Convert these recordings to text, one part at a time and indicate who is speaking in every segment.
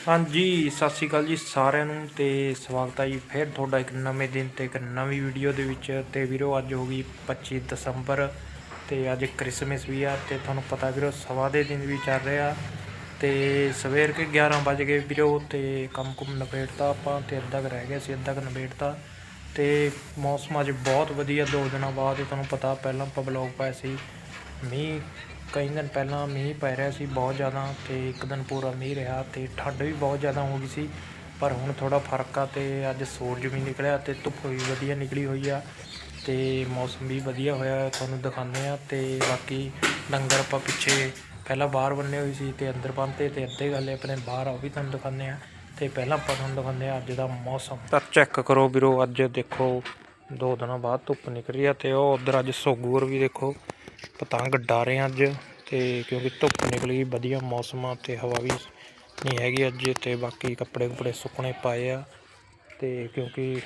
Speaker 1: ਹਾਂਜੀ, ਸਤਿ ਸ਼੍ਰੀ ਅਕਾਲ ਜੀ ਸਾਰਿਆਂ ਨੂੰ ਤੇ ਸਵਾਗਤ ਹੈ ਜੀ ਫਿਰ ਤੁਹਾਡਾ ਇੱਕ ਨਵੇਂ ਦਿਨ ਤੇ ਇੱਕ ਨਵੀਂ ਵੀਡੀਓ ਦੇ ਵਿੱਚ ਤੇ ਵੀਰੋ ਅੱਜ ਹੋ ਗਈ 25 ਦਸੰਬਰ ਤੇ ਅੱਜ ਕ੍ਰਿਸਮਸ ਵੀ ਆ ਤੇ ਤੁਹਾਨੂੰ ਪਤਾ ਵੀਰੋ ਸਵਾ ਦੇ ਦਿਨ ਵੀ ਚੱਲ ਰਿਹਾ ਤੇ ਸਵੇਰ ਕੇ 11 ਵਜ ਗਏ ਵੀਰੋ ਤੇ ਕੰਮ ਕੁਮ ਨਿਬੇੜਤਾ ਆਪਾਂ ਤੇ ਅੱਧਾ ਕੁ ਰਹਿ ਗਿਆ ਸੀ, ਅੱਧਾ ਕੁ ਨਿਬੇੜਤਾ ਤੇ ਮੌਸਮ ਅੱਜ ਬਹੁਤ ਵਧੀਆ, ਦੋ ਦਿਨਾਂ ਬਾਅਦ ਤੁਹਾਨੂੰ ਪਤਾ ਪਹਿਲਾਂ ਆਪਾਂ ਬਲੌਗ ਪਾਇਆ ਸੀ, ਮੀਂਹ ਕਈ ਦਿਨ ਪਹਿਲਾਂ ਮੀਂਹ ਪੈ ਰਿਹਾ ਸੀ, ਬਹੁਤ ਜ਼ਿਆਦਾ ਅਤੇ ਇੱਕ ਦਿਨ ਪੂਰਾ ਮੀਂਹ ਰਿਹਾ ਅਤੇ ਠੰਡ ਵੀ ਬਹੁਤ ਜ਼ਿਆਦਾ ਹੋ ਗਈ ਸੀ। ਪਰ ਹੁਣ ਥੋੜ੍ਹਾ ਫ਼ਰਕ ਆ ਅਤੇ ਅੱਜ ਸੂਰਜ ਵੀ ਨਿਕਲਿਆ ਅਤੇ ਧੁੱਪ ਵੀ ਵਧੀਆ ਨਿਕਲੀ ਹੋਈ ਆ ਅਤੇ ਮੌਸਮ ਵੀ ਵਧੀਆ ਹੋਇਆ ਤੁਹਾਨੂੰ ਦਿਖਾਉਂਦੇ ਆ ਅਤੇ ਬਾਕੀ ਡੰਗਰ ਆਪਾਂ ਪਿੱਛੇ ਪਹਿਲਾਂ ਬਾਹਰ ਬੰਨੇ ਹੋਏ ਸੀ ਅਤੇ ਅੰਦਰ ਬੰਨਤੇ ਅਤੇ ਅੱਧੇ ਗੱਲੇ ਆਪਣੇ ਬਾਹਰ ਆ, ਉਹ ਵੀ ਤੁਹਾਨੂੰ ਦਿਖਾਉਂਦੇ ਆ ਤੇ ਪਹਿਲਾਂ ਆਪਾਂ ਤੁਹਾਨੂੰ ਦਿਖਾਉਂਦੇ ਆ ਅੱਜ ਦਾ ਮੌਸਮ। ਤਾਂ ਚੈੱਕ ਕਰੋ ਵੀਰੋ, ਅੱਜ ਦੇਖੋ ਦੋ ਦਿਨਾਂ ਬਾਅਦ ਧੁੱਪ ਨਿਕਲੀ ਆ ਤੇ ਉਹ ਉਧਰ ਅੱਜ ਸੋਗੂਰ ਵੀ ਦੇਖੋ, ਪਤੰਗ ਡਾ ਰਹੇ ਆ ਅੱਜ। ਤੇ ਕਿਉਂਕਿ ਧੁੱਪ ਨਿਕਲੀ, ਵਧੀਆ ਮੌਸਮ ਆ, ਤੇ ਹਵਾ ਵੀ ਨਹੀਂ ਹੈਗੀ ਅੱਜ, ਤੇ ਬਾਕੀ ਕੱਪੜੇ ਕੁਪੜੇ ਸੁੱਕਣੇ ਪਾਏ ਆ। ਤੇ ਕਿਉਂਕਿ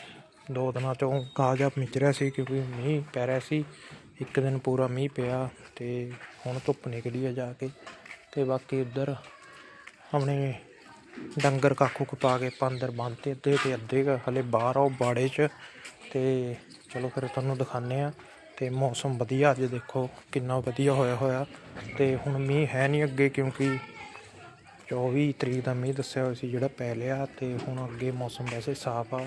Speaker 1: ਦੋ ਦਿਨਾਂ ਤੋਂ ਕਾਜਾ ਮਿਚ ਰਿਹਾ ਸੀ, ਕਿਉਂਕਿ ਮੀਂਹ ਪੈ ਰਿਹਾ ਸੀ। ਇੱਕ ਦਿਨ ਪੂਰਾ ਮੀਂਹ ਪਿਆ, ਤੇ ਹੁਣ ਧੁੱਪ ਨਿਕਲੀ ਆ ਜਾ ਕੇ। ਤੇ ਬਾਕੀ ਉੱਧਰ ਆਪਣੇ ਡੰਗਰ ਕਾਖੂ ਕੁ ਪਾ ਕੇ ਆਪਾਂ ਅੰਦਰ ਬੰਨ੍ਹਤੇ ਅੱਧੇ ਤੇ ਅੱਧੇ ਕੁ, ਹਲੇ ਬਾਹਰ ਆ ਬਾੜੇ 'ਚ। ਤੇ ਚਲੋ ਫਿਰ ਤੁਹਾਨੂੰ ਦਿਖਾਉਂਦੇ ਆ। ਤੇ ਮੌਸਮ ਵਧੀਆ ਅੱਜ ਦੇਖੋ, ਕਿੰਨਾ ਵਧੀਆ ਹੋਇਆ ਹੋਇਆ। ਤੇ ਹੁਣ ਮੀਂਹ ਹੈ ਨਹੀਂ ਅੱਗੇ, ਕਿਉਂਕਿ 24 ਤਰੀਕ ਦਾ ਮੀਂਹ ਦੱਸਿਆ ਹੋਇਆ ਸੀ, ਜਿਹੜਾ ਪੈ ਲਿਆ। ਤੇ ਹੁਣ ਅੱਗੇ ਮੌਸਮ ਵੈਸੇ ਸਾਫ਼ ਆ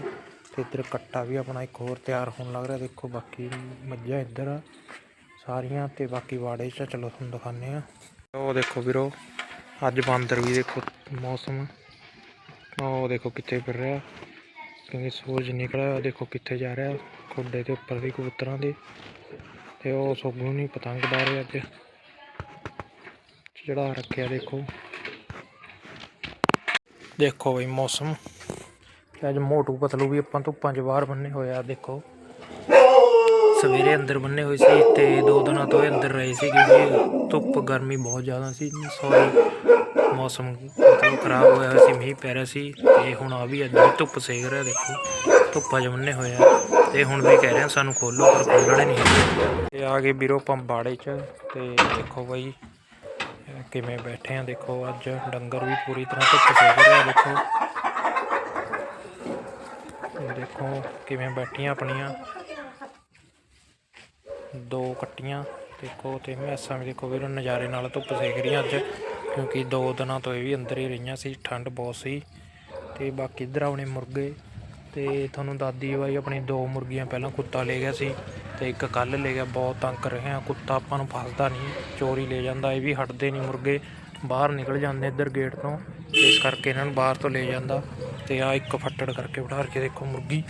Speaker 1: ਤੇ ਇੱਧਰ ਕੱਟਾ ਵੀ ਆਪਣਾ ਇੱਕ ਹੋਰ ਤਿਆਰ ਹੋਣ ਲੱਗ ਰਿਹਾ। ਦੇਖੋ, ਬਾਕੀ ਮੱਝਾਂ ਇੱਧਰ ਆ ਸਾਰੀਆਂ ਤੇ ਬਾਕੀ ਵਾੜੇ 'ਚ ਚਲੋ, ਤੁਹਾਨੂੰ ਦਿਖਾਉਂਦੇ ਆ ਉਹ ਦੇਖੋ ਵੀਰੋ, ਅੱਜ ਬਾਂਦਰ ਵੀ ਦੇਖੋ ਮੌਸਮ। ਉਹ ਦੇਖੋ ਕਿੱਥੇ ਫਿਰ ਰਿਹਾ। ਕਿਉਂਕਿ ਸੂਰਜ ਨਿਕਲਿਆ, ਦੇਖੋ ਕਿੱਥੇ ਜਾ ਰਿਹਾ। ਖੁੱਡੇ ਦੇ ਉੱਪਰ ਵੀ ਕਬੂਤਰਾਂ ਦੇ। ਤੇ ਉਹ ਸੋਗੂ ਨਹੀਂ ਪਤੰਗ ਡਾ ਅੱਜ। ਚੜਾ ਰੱਖਿਆ ਦੇਖੋ। ਦੇਖੋ ਬਈ ਮੌਸਮ। ਅੱਜ ਮੋਟੂ ਪਤਲੂ ਵੀ ਆਪਾਂ ਧੁੱਪਾਂ 'ਚ ਬਾਹਰ ਬੰਨੇ ਹੋਇਆ ਦੇਖੋ। ਸਵੇਰੇ ਅੰਦਰ ਬੰਨੇ ਹੋਏ ਸੀ ਤੇ ਦੋ ਦਿਨਾਂ ਤੋਂ ਇਹ ਅੰਦਰ ਰਹੇ ਸੀ ਕਿਉਂਕਿ ਧੁੱਪ, ਗਰਮੀ ਬਹੁਤ ਜ਼ਿਆਦਾ ਸੀ। ਸੌਰੀ ਮੌਸਮ ਮਤਲਬ ਖਰਾਬ ਹੋਇਆ ਸੀ, ਮੀਂਹ ਪੈ ਰਿਹਾ ਸੀ ਤੇ ਹੁਣ ਆ ਵੀ ਅੱਜ ਧੁੱਪ ਸੇਕ ਰਿਹਾ, ਦੇਖੋ। ਧੁੱਪਾਂ 'ਚ ਬੰਨੇ ਹੋਏ ਆ। ਤੇ ਹੁਣ ਵੀ ਕਹਿ ਰਹੇ ਸਾਨੂੰ ਖੋਲੋ, ਪਰ ਖੋਲਣੇ ਨਹੀਂ ਤੇ ਆ ਗਏ ਵੀਰੋ ਪੰਬਾੜੇ 'ਚ, ਤੇ ਦੇਖੋ ਬਾਈ ਕਿਵੇਂ ਬੈਠੇ ਆ, ਦੇਖੋ ਅੱਜ ਡੰਗਰ ਵੀ ਪੂਰੀ ਤਰ੍ਹਾਂ ਧੁੱਪ ਸੇਕ ਰਿਹਾ ਦੇਖੋ। ਦੇਖੋ ਕਿਵੇਂ ਬੈਠੀਆਂ ਆਪਣੀਆਂ। ਦੋ ਕੱਟੀਆਂ, ਦੇਖੋ ਤੇ ਮੈਸਾਂ ਵੀ ਦੇਖੋ ਵੀਰੋ ਨਜ਼ਾਰੇ ਨਾਲ ਧੁੱਪ ਸੇਕ ਰਹੀਆਂ ਅੱਜ, ਕਿਉਂਕਿ ਦੋ ਦਿਨਾਂ ਤੋਂ ਇਹ ਵੀ ਅੰਦਰ ਹੀ ਰਹੀਆਂ ਸੀ, ਠੰਡ ਬਹੁਤ ਸੀ। ਤੇ ਬਾਕੀ ਇੱਧਰ ਆਉਣੇ ਮੁਰਗੇ। ਤੇ ਤੁਹਾਨੂੰ ਦਾਦੀ ਬਾਈ ਆਪਣੀ ਦੋ ਮੁਰਗੀਆਂ ਪਹਿਲਾਂ ਕੁੱਤਾ ਲੈ ਗਿਆ ਸੀ ਤੇ ਇੱਕ ਕੱਲ ਲੈ ਗਿਆ। ਬਹੁਤ ਤੰਗ ਕਰ ਰਹੇ ਕੁੱਤਾ ਆਪਾਂ ਨੂੰ ਫਸਦਾ ਨਹੀਂ, ਚੋਰੀ ਲੈ ਜਾਂਦਾ, ਇਹ ਵੀ ਹਟਦੇ ਨਹੀਂ ਮੁਰਗੇ। ਬਾਹਰ ਨਿਕਲ ਜਾਂਦੇ ਇੱਧਰ ਗੇਟ ਤੋਂ, ਇਸ ਕਰਕੇ ਇਹਨਾਂ ਨੂੰ ਬਾਹਰ ਤੋਂ ਲੈ ਜਾਂਦਾ। ਤੇ ਆ ਇੱਕ ਫੱਟੜ ਕਰਕੇ ਬਿਠਾ ਕੇ ਦੇਖੋ ਮੁਰਗੀ।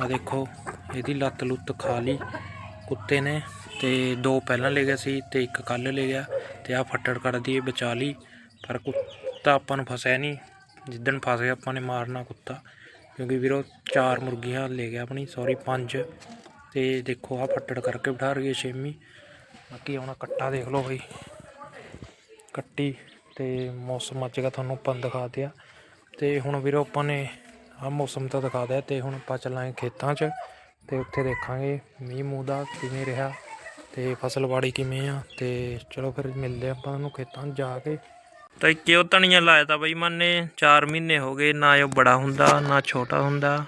Speaker 1: ਆ ਦੇਖੋ, ਇਹਦੀ ਲੱਤ ਲੁੱਤ ਖਾ ਲਈ ਕੁੱਤੇ ਨੇ ਤੇ ਦੋ ਪਹਿਲਾਂ ਲੈ ਗਿਆ ਸੀ ਤੇ ਇੱਕ ਕੱਲ ਲੈ ਗਿਆ ਤੇ ਆ ਫੱਟੜ ਕੱਢਦੀ, ਇਹ ਬਚਾ ਲਈ। ਪਰ ਕੁੱਤਾ ਆਪਾਂ ਨੂੰ ਫਸਿਆ ਨਹੀਂ। ਜਿੱਦਣ ਫਸ ਗਿਆ ਆਪਾਂ ਨੇ ਮਾਰਨਾ ਕੁੱਤਾ। ਕਿਉਂਕਿ ਵੀਰੋ ਚਾਰ ਮੁਰਗੀਆਂ ਲੈ ਗਿਆ ਆਪਣੀ ਸੌਰੀ ਪੰਜ। ਤੇ ਦੇਖੋ ਆ ਫੱਟੜ ਕਰਕੇ ਬਿਠਾ ਰਹੀ ਹੈ ਛੇਵੀਂ। ਬਾਕੀ ਆਉਣਾ ਕੱਟਾ ਦੇਖ ਲਓ ਬਈ। ਕੱਟੀ ਤੇ ਮੌਸਮ ਅੱਜ ਦਾ ਤੁਹਾਨੂੰ ਆਪਾਂ ਦਿਖਾ ਦਿਆ। ਤੇ ਹੁਣ ਵੀਰੋ ਆਪਾਂ ਨੇ ਆ ਮੌਸਮ ਤਾਂ ਦਿਖਾ ਦਿਆ ਤੇ ਹੁਣ ਆਪਾਂ ਚੱਲਾਂਗੇ ਖੇਤਾਂ 'ਚ ਤੇ ਉੱਥੇ ਦੇਖਾਂਗੇ ਮੀਂਹ ਮੂੰਹ ਦਾ ਕਿਵੇਂ ਰਿਹਾ ਤੇ ਫਸਲਵਾੜੀ ਕਿਵੇਂ ਆ ਤੇ ਚਲੋ ਫਿਰ ਮਿਲਦੇ ਆਪਾਂ ਤੁਹਾਨੂੰ ਖੇਤਾਂ 'ਚ ਜਾ ਕੇ। ਤਾਂ ਕਿਉਂ ਧਨੀਆ ਲਾਇਆ ਤਾਂ ਬਈ ਮੰਨੇ 4 ਮਹੀਨੇ ਹੋ ਗਏ, ਨਾ ਇਹ ਬੜਾ ਹੁੰਦਾ, ਨਾ ਛੋਟਾ ਹੁੰਦਾ।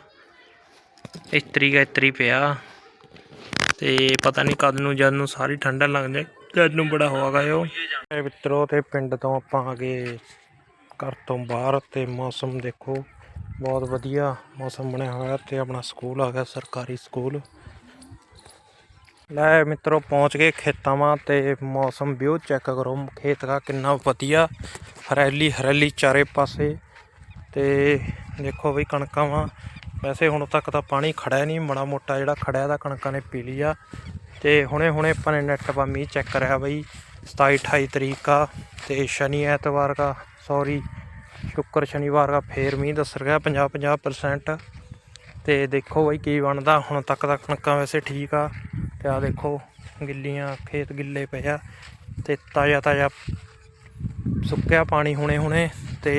Speaker 1: ਇਸਤਰੀ ਦਾ ਇਤਰੀ ਪਿਆ। ਤੇ ਪਤਾ ਨਹੀਂ ਕਦ ਨੂੰ ਜਦ ਨੂੰ ਸਾਰੀ ਠੰਡਾ ਲੱਗ ਜਾਏ ਜਦ ਨੂੰ ਬੜਾ ਹੋਗਾ ਉਹ। ਇਹ ਮਿੱਤਰੋ, ਤੇ ਪਿੰਡ ਤੋਂ ਆਪਾਂ ਆ ਗਏ ਘਰ ਤੋਂ ਬਾਹਰ ਤੇ ਮੌਸਮ ਦੇਖੋ। ਬਹੁਤ ਵਧੀਆ ਮੌਸਮ ਬਣਿਆ ਹੋਇਆ ਤੇ ਆਪਣਾ ਸਕੂਲ ਆ ਗਿਆ, ਸਰਕਾਰੀ ਸਕੂਲ। ਲੈ ਮਿੱਤਰੋ, ਪਹੁੰਚ ਗਏ ਖੇਤਾਂ ਵਾਂ ਤੇ ਮੌਸਮ ਵਿਊ ਚੈੱਕ ਕਰੋ। ਖੇਤ ਦਾ ਕਿੰਨਾ ਵਧੀਆ ਹਰਿਆਲੀ ਹਰਿਆਲੀ ਚਾਰੇ ਪਾਸੇ। ਤੇ ਦੇਖੋ ਬਈ ਕਣਕਾਂ ਵਾਂ। ਵੈਸੇ ਹੁਣ ਤੱਕ ਤਾਂ ਪਾਣੀ ਖੜਿਆ ਨਹੀਂ, ਮਾੜਾ ਮੋਟਾ ਜਿਹੜਾ ਖੜਿਆ ਦਾ ਕਣਕਾਂ ਨੇ ਪੀ ਲਿਆ ਤੇ ਹੁਣੇ ਹੁਣੇ ਆਪਾਂ ਨੇ ਨੈਟ 'ਪਾ ਮੀਂਹ ਚੈੱਕ ਕਰਿਆ ਬਈ 27 28 ਤਰੀਕ ਆ ਤੇ ਸ਼ਨੀ ਐਤਵਾਰ का ਸੌਰੀ ਸ਼ੁੱਕਰ ਸ਼ਨੀਵਾਰ ਦਾ ਫੇਰ ਮੀਂਹ ਦੱਸ ਰਿਹਾ 50 50% ਤੇ ਦੇਖੋ ਬਈ ਕੀ ਬਣਦਾ, ਹੁਣ ਤੱਕ ਤਾਂ ਕਣਕਾਂ ਵੈਸੇ ਠੀਕ ਆ। ਤੇ ਆ ਦੇਖੋ ਗਿੱਲੀਆਂ, ਖੇਤ ਗਿੱਲੇ ਪਏ ਆ ਤੇ ਤਾਜ਼ਾ ਤਾਜ਼ਾ ਸੁੱਕਿਆ ਪਾਣੀ ਹੁਣੇ ਹੁਣੇ ਤੇ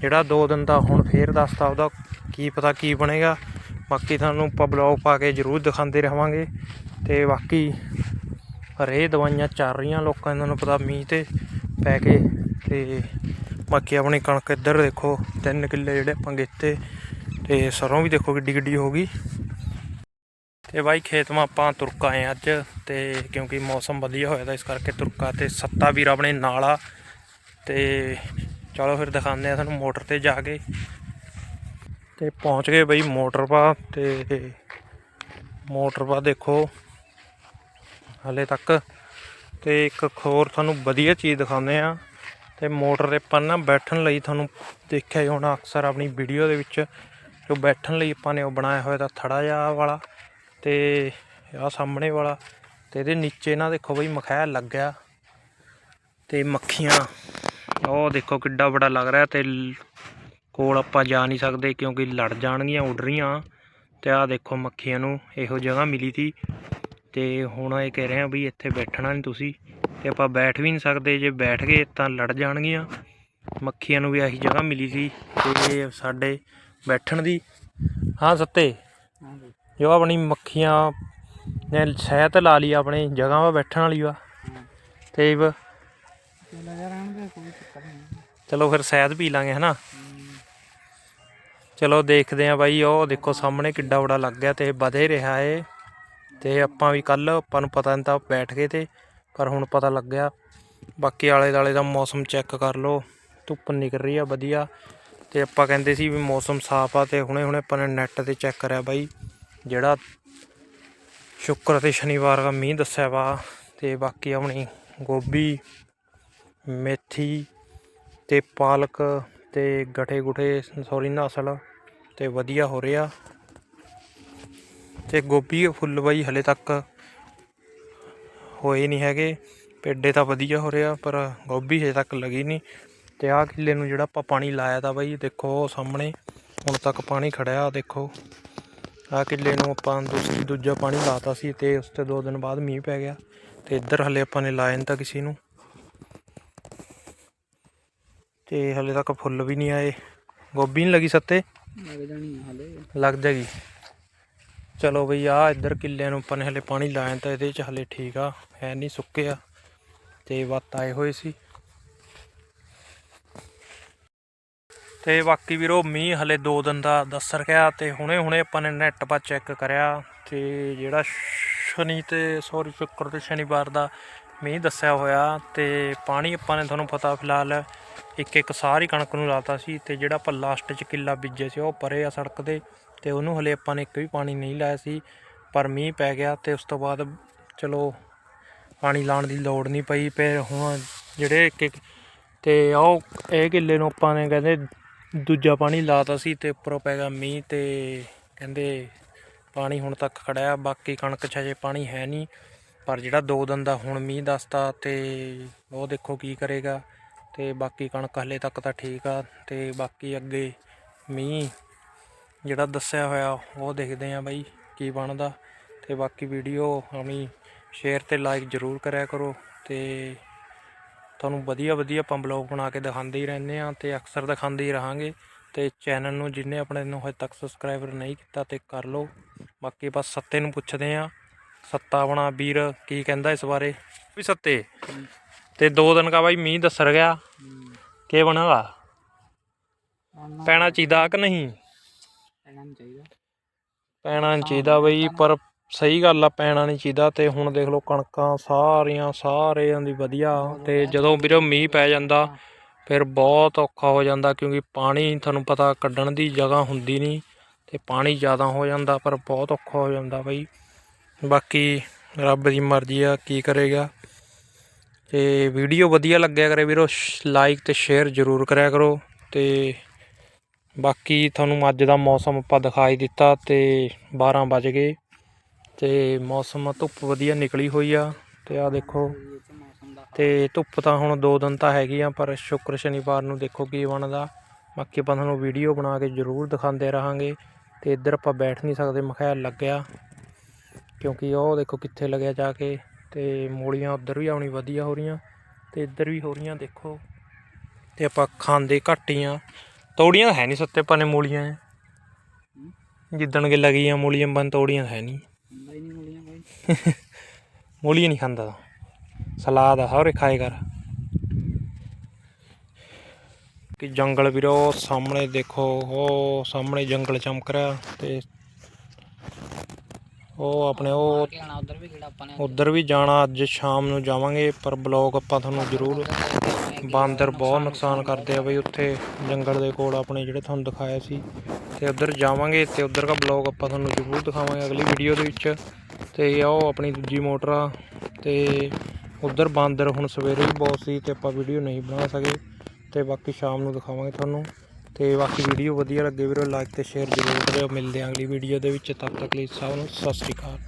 Speaker 1: ਜਿਹੜਾ ਦੋ ਦਿਨ ਦਾ ਹੁਣ ਫੇਰ ਦੱਸਤਾ ਉਹਦਾ ਕੀ ਪਤਾ ਕੀ ਬਣੇਗਾ। ਬਾਕੀ ਤੁਹਾਨੂੰ ਆਪਾਂ ਬਲੌਗ ਪਾ ਕੇ ਜ਼ਰੂਰ ਦਿਖਾਉਂਦੇ ਰਹਾਂਗੇ ਤੇ ਬਾਕੀ ਰੇ ਦਵਾਈਆਂ ਚੱਲ ਰਹੀਆਂ ਲੋਕਾਂ ਇਹਨਾਂ ਨੂੰ ਪਤਾ ਮੀਂਹ ਤੇ ਪੈ ਕੇ ਤੇ ਬਾਕੀ ਆਪਣੀ ਕਣਕ ਇੱਧਰ ਦੇਖੋ ਤਿੰਨ ਕਿੱਲੇ ਜਿਹੜੇ ਆਪਾਂ ਗਿੱਤੇ ਤੇ ਸਰੋਂ ਵੀ ਦੇਖੋ ਕਿੱਡੀ ਕਿੱਡੀ ਹੋ ਗਈ। ਤੇ ਬਾਈ ਖੇਤ ਆਪਾਂ ਤੁਰਕ ਆਏ ਅੱਜ ਤੇ ਕਿਉਂਕਿ ਮੌਸਮ ਵਧੀਆ ਹੋਇਆ ਤਾਂ ਇਸ ਕਰਕੇ ਤੁਰਕਾ ਤੇ ਸੱਤਾ ਵੀਰ ਆਪਣੇ ਨਾਲ ਆ ਤੇ ਚਲੋ ਫਿਰ ਦਿਖਾਉਂਦੇ ਆ ਤੁਹਾਨੂੰ ਮੋਟਰ ਤੇ ਜਾ ਕੇ। ਤੇ ਪਹੁੰਚ ਗਏ ਬਈ ਮੋਟਰ ਪਾ ਤੇ ਮੋਟਰ ਪਾ ਦੇਖੋ ਹਲੇ ਤੱਕ ਤੇ ਇੱਕ ਹੋਰ ਤੁਹਾਨੂੰ ਵਧੀਆ ਚੀਜ਼ ਦਿਖਾਉਂਦੇ ਆ ਤੇ ਮੋਟਰ ਦੇ ਆਪਾਂ ਨਾ ਬੈਠਣ ਲਈ ਤੁਹਾਨੂੰ ਦੇਖਿਆ ਹੀ ਹੋਣਾ ਅਕਸਰ ਆਪਣੀ ਵੀਡੀਓ ਦੇ ਵਿੱਚ ਜੋ ਬੈਠਣ ਲਈ ਆਪਾਂ ਨੇ ਉਹ ਬਣਾਇਆ ਹੋਇਆ ਤਾਂ ਥੜਾ ਜਿਹਾ ਵਾਲਾ। ਤੇ ਆ ਸਾਹਮਣੇ ਵਾਲਾ ਤੇ ਇਹਦੇ ਨੀਚੇ ਨਾ ਦੇਖੋ ਬਈ ਮਖੈਲ ਲੱਗਿਆ ਤੇ ਮੱਖੀਆਂ ਉਹ ਦੇਖੋ ਕਿੱਡਾ ਬੜਾ ਲੱਗ ਰਿਹਾ ਤੇ ਕੋਲ ਆਪਾਂ ਜਾ ਨਹੀਂ ਸਕਦੇ ਕਿਉਂਕਿ ਲੜ ਜਾਣਗੀਆਂ, ਉੱਡ ਰਹੀਆਂ। ਤੇ ਆਹ ਦੇਖੋ ਮੱਖੀਆਂ ਨੂੰ ਇਹੋ ਜਗ੍ਹਾ ਮਿਲੀ ਸੀ ਤੇ ਹੁਣ ਇਹ ਕਹਿ ਰਹੇ ਆ ਵੀ ਇੱਥੇ ਬੈਠਣਾ ਨਹੀਂ ਤੁਸੀਂ ਤੇ ਆਪਾਂ ਬੈਠ ਵੀ ਨਹੀਂ ਸਕਦੇ, ਜੇ ਬੈਠ ਗਏ ਤਾਂ ਲੜ ਜਾਣਗੀਆਂ। ਮੱਖੀਆਂ ਨੂੰ ਵੀ ਆਹੀ ਜਗ੍ਹਾ ਮਿਲੀ ਸੀ ਤੇ ਸਾਡੇ ਬੈਠਣ ਦੀ। ਹਾਂ ਸੱਤੇ। ਜੋ ਆਪਣੀ ਮੱਖੀਆਂ ਨੇ ਸਹਿਤ ਲਾ ਲਈ, ਆਪਣੀ ਜਗ੍ਹਾ 'ਵਾ ਬੈਠਣ ਵਾਲੀ ਵਾ। ਤੇ ਬ- ਚਲੋ ਫਿਰ ਸਹਿਤ ਪੀ ਲਾਂਗੇ, ਹਨਾ? ਚਲੋ ਦੇਖਦੇ ਆ ਬਾਈ, ਉਹ ਦੇਖੋ ਸਾਹਮਣੇ ਕਿੱਡਾ ਬੜਾ ਲੱਗ ਗਿਆ ਤੇ ਵਧੇ ਰਿਹਾ ਏ। ਤੇ ਆਪਾਂ ਵੀ ਕੱਲ ਆਪਾਂ ਨੂੰ ਪਤਾ ਨਹੀਂ ਤਾਂ ਬੈਠ ਗਏ ਤੇ, ਪਰ ਹੁਣ ਪਤਾ ਲੱਗਿਆ। ਬਾਕੀ ਆਲੇ ਦਾਲੇ ਦਾ ਮੌਸਮ ਚੈੱਕ ਕਰ ਲਓ। ਧੁੱਪ ਨਿਕਲ ਰਹੀ ਆ, ਵਧੀਆ। ਤੇ ਆਪਾਂ ਕਹਿੰਦੇ ਸੀ ਵੀ ਮੌਸਮ ਸਾਫ਼ ਆ ਤੇ ਹੁਣੇ ਹੁਣੇ ਆਪਾਂ ਨੇ ਨੈੱਟ ਤੇ ਚੈੱਕ ਕਰਿਆ ਬਾਈ। ਜਿਹੜਾ ਸ਼ੁੱਕਰ ਤੇ ਸ਼ਨੀਵਾਰ ਦਾ ਮੀਂਹ ਦੱਸਿਆ ਵਾ ਤੇ ਬਾਕੀ ਆਪਣੀ ਗੋਭੀ, ਮੇਥੀ ਤੇ ਪਾਲਕ ਤੇ ਗਠੇ ਗੁਠੇ ਸੌਰੀ ਨਸਲ ਤੇ ਵਧੀਆ ਹੋ ਰਿਹਾ। ਤੇ ਗੋਭੀ ਫੁੱਲ ਬਾਈ ਹਲੇ ਤੱਕ ਹੋਏ ਨਹੀਂ ਹੈਗੇ, ਪੇਡੇ ਤਾਂ ਵਧੀਆ ਹੋ ਰਿਹਾ ਪਰ ਗੋਭੀ ਹਜੇ ਤੱਕ ਲੱਗੀ ਨਹੀਂ। ਤੇ ਆਹ ਕਿੱਲੇ ਨੂੰ ਜਿਹੜਾ ਆਪਾਂ ਪਾਣੀ ਲਾਇਆ ਤਾਂ ਬਾਈ, ਦੇਖੋ ਸਾਹਮਣੇ, ਹੁਣ ਤੱਕ ਪਾਣੀ ਖੜਿਆ ਦੇਖੋ। ਆਹ ਕਿੱਲੇ ਨੂੰ ਆਪਾਂ ਦੂਸਰੀ ਦੂਜਾ ਪਾਣੀ ਲਾਤਾ ਸੀ ਤੇ ਉਸ ਤੇ ਦੋ ਦਿਨ ਬਾਅਦ ਮੀਂਹ ਪੈ ਗਿਆ ਤੇ ਇੱਧਰ ਹਲੇ ਆਪਾਂ ਨੇ ਲਾਇਆ ਨਹੀਂ ਤਾਂ ਕਿਸੇ ਨੂੰ। ਤੇ ਹਲੇ ਤੱਕ ਫੁੱਲ ਵੀ ਨਹੀਂ ਆਏ। ਗੋਭੀ ਨਹੀਂ ਲੱਗੀ ਸੱਤੇ?
Speaker 2: ਲੱਗ ਜਾਣੀ ਆ ਹਲੇ।
Speaker 1: ਲੱਗ ਜਾਗੀ ਚਲੋ ਬਈ ਆ ਇੱਧਰ ਕਿੱਲਿਆਂ ਨੂੰ ਆਪਾਂ ਨੇ ਹਲੇ ਪਾਣੀ ਲਾਇਆ ਤਾਂ ਇਹਦੇ ਚ ਹਲੇ ਠੀਕ ਆ ਹੈ ਨਹੀਂ ਸੁੱਕਿਆ ਤੇ ਵੱਤ ਆਏ ਹੋਏ ਸੀ। ਤੇ ਬਾਕੀ ਵੀਰੋ ਮੀਂਹ ਹਲੇ 2 ਦਿਨ ਦਾ ਦੱਸ ਰਿਹਾ ਤੇ ਹੁਣੇ ਹੁਣੇ ਆਪਾਂ ਨੇ ਨੈਟ 'ਪਾ ਚੈੱਕ ਕਰਿਆ ਤੇ ਜਿਹੜਾ ਸ਼ਨੀ ਤੇ ਸੌਰੀ ਸ਼ੁੱਕਰ ਤੇ ਸ਼ਨੀਵਾਰ ਦਾ ਮੀਂਹ ਦੱਸਿਆ ਹੋਇਆ ਤੇ ਪਾਣੀ ਆਪਾਂ ਨੇ ਤੁਹਾਨੂੰ ਪਤਾ ਫਿਲਹਾਲ ਇੱਕ ਇੱਕ ਸਾਰੀ ਕਣਕ ਨੂੰ ਲਾਤਾ ਸੀ ਤੇ ਜਿਹੜਾ ਆਪਾਂ ਲਾਸਟ 'ਚ ਕਿੱਲਾ ਬੀਜੇ ਸੀ ਉਹ ਪਰੇ ਆ ਸੜਕ ਦੇ ਤੇ ਉਹਨੂੰ ਹਲੇ ਆਪਾਂ ਨੇ ਇੱਕ ਵੀ ਪਾਣੀ ਨਹੀਂ ਲਾਇਆ ਸੀ ਪਰ ਮੀਂਹ ਪੈ ਗਿਆ ਤੇ ਉਸ ਤੋਂ ਬਾਅਦ ਚਲੋ ਪਾਣੀ ਲਾਉਣ ਦੀ ਲੋੜ ਨਹੀਂ ਪਈ ਫਿਰ ਹੁਣ ਜਿਹੜੇ ਇੱਕ ਇੱਕ ਤੇ ਉਹ ਇਹ ਕਿੱਲੇ ਨੂੰ ਆਪਾਂ ਨੇ ਕਹਿੰਦੇ ਦੂਜਾ ਪਾਣੀ ਲਾਤਾ ਸੀ ਤੇ ਉੱਪਰੋਂ ਪੈ ਗਿਆ ਮੀਂਹ ਤੇ ਕਹਿੰਦੇ ਪਾਣੀ ਹੁਣ ਤੱਕ ਖੜਿਆ, ਬਾਕੀ ਕਣਕ 'ਚ ਹਜੇ ਪਾਣੀ ਹੈ ਨਹੀਂ, ਪਰ ਜਿਹੜਾ ਦੋ ਦਿਨ ਦਾ ਹੁਣ ਮੀਂਹ ਦੱਸਤਾ ਤੇ ਉਹ ਦੇਖੋ ਕੀ ਕਰੇਗਾ ਤੇ ਬਾਕੀ ਕਣਕ ਹਲੇ ਤੱਕ ਤਾਂ ਠੀਕ ਆ ਤੇ ਬਾਕੀ ਅੱਗੇ ਮੀਂਹ ਜਿਹੜਾ ਦੱਸਿਆ ਹੋਇਆ ਉਹ ਦੇਖਦੇ ਆ ਬਾਈ ਕੀ ਬਣਦਾ ਤੇ ਬਾਕੀ ਵੀਡੀਓ ਆਪਣੀ ਸ਼ੇਅਰ ਤੇ ਲਾਈਕ ਜ਼ਰੂਰ ਕਰਿਆ ਕਰੋ ਤੇ ਤੁਹਾਨੂੰ ਵਧੀਆ ਵਧੀਆ ਆਪਾਂ ਬਲੌਗ ਬਣਾ ਕੇ ਦਿਖਾਉਂਦੇ ਹੀ ਰਹਿੰਦੇ ਆ ਤੇ ਅਕਸਰ ਦਿਖਾਉਂਦੇ ਹੀ ਰਹਾਂਗੇ ਤੇ ਚੈਨਲ ਨੂੰ ਜਿੰਨੇ ਆਪਣੇ ਨੂੰ ਹਜੇ ਤੱਕ ਸਬਸਕ੍ਰਾਈਬਰ ਨਹੀਂ ਕੀਤਾ ਤੇ ਕਰ ਲਓ। ਬਾਕੀ ਬਸ ਸੱਤੇ ਨੂੰ ਪੁੱਛਦੇ ਆ ਸੱਤਾ ਆਪਣਾ ਵੀਰ ਕੀ ਕਹਿੰਦਾ ਇਸ ਬਾਰੇ? ਵੀ ਸੱਤੇ। ਤੇ ਦੋ ਦਿਨ ਕਾ ਬਾਈ ਮੀਂਹ ਦੱਸਰ ਗਿਆ। ਕੀ ਬਣਾਗਾ? ਪੈਣਾ ਚਾਹੀਦਾ ਕਿ ਨਹੀਂ?
Speaker 2: ਪੈਣਾ ਚਾਹੀਦਾ।
Speaker 1: ਪੈਣਾ ਨਹੀਂ ਚਾਹੀਦਾ ਬਈ ਪਰ ਸਹੀ ਗੱਲ ਆ, ਪੈਣਾ ਨਹੀਂ ਚਾਹੀਦਾ ਤੇ ਹੁਣ ਦੇਖ ਲਓ ਕਣਕਾਂ ਸਾਰੀਆਂ, ਸਾਰਿਆਂ ਦੀ ਵਧੀਆ ਤੇ ਜਦੋਂ ਵੀਰੋ ਮੀਂਹ ਪੈ ਜਾਂਦਾ, ਫਿਰ ਬਹੁਤ ਔਖਾ ਹੋ ਜਾਂਦਾ ਕਿਉਂਕਿ ਪਾਣੀ ਤੁਹਾਨੂੰ ਪਤਾ ਕੱਢਣ ਦੀ ਜਗ੍ਹਾ ਹੁੰਦੀ ਨਹੀਂ ਤੇ ਪਾਣੀ ਜ਼ਿਆਦਾ ਹੋ ਜਾਂਦਾ ਪਰ ਬਹੁਤ ਔਖਾ ਹੋ ਜਾਂਦਾ ਬਈ। ਬਾਕੀ ਰੱਬ ਦੀ ਮਰਜ਼ੀ ਆ, ਕੀ ਕਰੇਗਾ। ਤੇ ਵੀਡੀਓ ਵਧੀਆ ਲੱਗਿਆ ਕਰੇ ਵੀਰੋ ਲਾਈਕ ਤੇ ਸ਼ੇਅਰ ਜ਼ਰੂਰ ਕਰਿਆ ਕਰੋ ਤੇ ਬਾਕੀ ਤੁਹਾਨੂੰ ਅੱਜ ਦਾ ਮੌਸਮ ਆਪਾਂ ਦਿਖਾਈ ਦਿੱਤਾ ਤੇ 12 ਵਜ ਗਏ। ਤੇ ਮੌਸਮ ਧੁੱਪ ਵਧੀਆ ਨਿਕਲੀ ਹੋਈ ਆ ਤੇ ਆ ਦੇਖੋ
Speaker 2: ਇਹ ਤੇ
Speaker 1: ਧੁੱਪ ਤਾਂ ਹੁਣ ਦੋ ਦਿਨ ਤਾਂ ਹੈਗੀ ਆ, ਪਰ ਸ਼ੁੱਕਰ ਸ਼ਨੀਵਾਰ ਨੂੰ ਦੇਖੋ ਕੀ ਬਣਦਾ। ਬਾਕੀ ਆਪਾਂ ਤੁਹਾਨੂੰ ਵੀਡੀਓ ਬਣਾ ਕੇ ਜ਼ਰੂਰ ਦਿਖਾਉਂਦੇ ਰਹਾਂਗੇ ਤੇ ਇੱਧਰ ਆਪਾਂ ਬੈਠ ਨਹੀਂ ਸਕਦੇ ਮਖਿਆਲ ਲੱਗਿਆ ਕਿਉਂਕਿ ਉਹ ਦੇਖੋ ਕਿੱਥੇ ਲੱਗਿਆ ਜਾ ਕੇ ਤੇ ਮੂਲੀਆਂ ਉੱਧਰ ਵੀ ਆਉਣੀ ਵਧੀਆ ਹੋ ਰਹੀਆਂ ਤੇ ਇੱਧਰ ਵੀ ਹੋ ਰਹੀਆਂ ਦੇਖੋ ਤੇ ਆਪਾਂ ਖਾਂਦੇ ਘੱਟ ਹੀ ਤੋੜੀਆਂ ਤਾਂ ਹੈ ਨਹੀਂ ਸੱਤੇ ਪਾਨੇ ਮੂਲੀਆਂ। ਜਿੱਦਣ ਕੇ ਲੱਗੀਆਂ ਮੂਲੀਆਂ ਬਨ ਤੋੜੀਆਂ ਤਾਂ ਹੈ ਨਹੀਂ।
Speaker 2: ਮੂਲੀਆਂ
Speaker 1: ਨਹੀਂ ਖਾਂਦਾ ਸਲਾਦ ਆ ਹਰੇ ਖਾਏ ਕਰ ਕਿ ਜੰਗਲ ਵੀਰੋ ਸਾਹਮਣੇ ਦੇਖੋ ਉਹ ਸਾਹਮਣੇ ਜੰਗਲ ਚਮਕ ਰਿਹਾ ਤੇ ਉਹ ਆਪਣੇ ਉਹ ਉਧਰ ਵੀ ਜਾਣਾ ਅੱਜ ਸ਼ਾਮ ਨੂੰ ਜਾਵਾਂਗੇ ਪਰ ਬਲੌਗ ਆਪਾਂ ਤੁਹਾਨੂੰ ਜ਼ਰੂਰ ਬਾਂਦਰ ਬਹੁਤ ਨੁਕਸਾਨ ਕਰਦੇ ਆ ਬਈ ਉੱਥੇ ਜੰਗਲ ਦੇ ਕੋਲ ਆਪਣੇ ਜਿਹੜੇ ਤੁਹਾਨੂੰ ਦਿਖਾਇਆ ਸੀ। ਤੇ ਉਧਰ ਜਾਵਾਂਗੇ ਤੇ ਉਧਰ ਦਾ ਬਲੌਗ ਆਪਾਂ ਤੁਹਾਨੂੰ ਜ਼ਰੂਰ ਦਿਖਾਵਾਂਗੇ ਅਗਲੀ ਵੀਡੀਓ ਦੇ ਵਿੱਚ। ਤੇ ਆਓ ਆਪਣੀ ਦੂਜੀ ਮੋਟਰ ਆ ਤੇ ਉਧਰ ਬਾਂਦਰ ਹੁਣ ਸਵੇਰੇ ਵੀ ਬਹੁਤ ਸੀ ਤੇ ਆਪਾਂ ਵੀਡੀਓ ਨਹੀਂ ਬਣਾ ਸਕੇ ਤੇ ਬਾਕੀ ਸ਼ਾਮ ਨੂੰ ਦਿਖਾਵਾਂਗੇ ਤੁਹਾਨੂੰ ਤੇ ਬਾਕੀ ਵੀਡੀਓ ਵਧੀਆ ਲੱਗੇ ਵੀਰੋ ਲਾਈਕ ਤੇ ਸ਼ੇਅਰ ਜ਼ਰੂਰ ਕਰਿਓ। ਮਿਲਦੇ ਹਾਂ ਅਗਲੀ ਵੀਡੀਓ ਦੇ ਵਿੱਚ, ਤਦ ਤੱਕ ਲਈ ਸਭ ਨੂੰ ਸਤਿ ਸ਼੍ਰੀ ਅਕਾਲ।